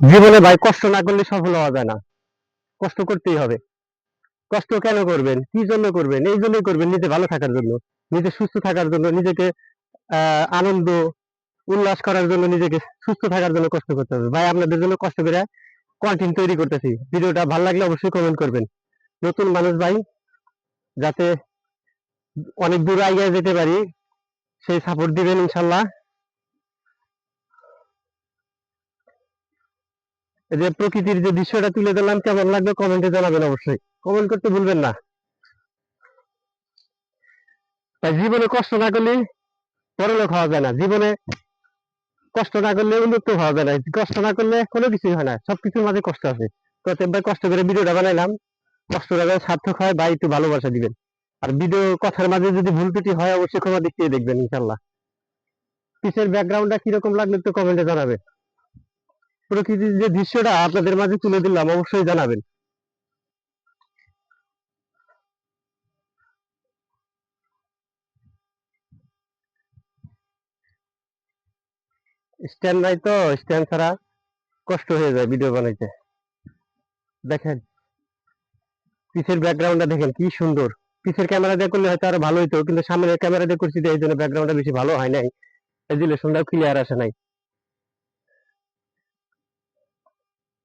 জীবনে ভাই কষ্ট না করলে সফল হওয়া যায় না। কষ্ট করতেই হবে। কষ্ট কেন করবেন? কি জন্য করবেন? এই জন্যই করবেন নিজে ভালো থাকার জন্য, নিজে সুস্থ থাকার জন্য, নিজেকে আনন্দ, উল্লাস করার জন্য নিজেকে সুস্থ থাকার জন্য কষ্ট করতে হবে। ভাই, আপনাদের জন্য কষ্ট করে কন্টেন্ট তৈরি করতেছি। ভিডিওটা ভালো লাগলে অবশ্যই কমেন্ট করবেন। নতুন মানুষ ভাই, যাতে অনেক দূর আগে যেতে পারি, সেই সাপোর্ট দিবেন ইনশাল্লাহ এই যে প্রকৃতির যে দৃশ্যটা তুলে দিলাম কেমন লাগবে কমেন্টে জানাবেন অবশ্যই। কমেন্ট করতে ভুলবেন না। তাই জীবনে কষ্ট না করলে পরলোক হওয়া যায় না। জীবনে কষ্ট না করলে উন্নত হওয়া যায় না। কষ্ট না করলে কোনো কিছুই হয় না। সবকিছুর মাঝে কষ্ট আছে। তো একবার কষ্ট করে ভিডিওটা বানাইলাম। কষ্টটা যেন সার্থক হয় বা একটু ভালোবাসা দিবেন। আর ভিডিও কথার মাঝে যদি ভুল ত্রুটি হয়, অবশ্যই ক্ষমা দেখিয়ে দেখবেন ইনশাল্লাহ পিছের ব্যাকগ্রাউন্ডটা কীরকম লাগল একটু কমেন্টে জানাবেন। প্রকৃতির যে দৃশ্যটা আপনাদের মাঝে তুলে দিলাম অবশ্যই জানাবেন। স্ট্যান্ড নাই তো স্ট্যান্ড ছাড়া কষ্ট হয়ে যায় ভিডিও বানাইতে। দেখেন পিছের ব্যাকগ্রাউন্ডটা দেখেন, কি সুন্দর। পিছের ক্যামেরা দিয়ে করলে হয়তো আরও ভালো হতো কিন্তু সামনের ক্যামেরা দিয়ে করছি এই জন্য ব্যাকগ্রাউন্ডটা বেশি ভালো হয় নাই। রেজুলেশনটাও ক্লিয়ার আসে নাই।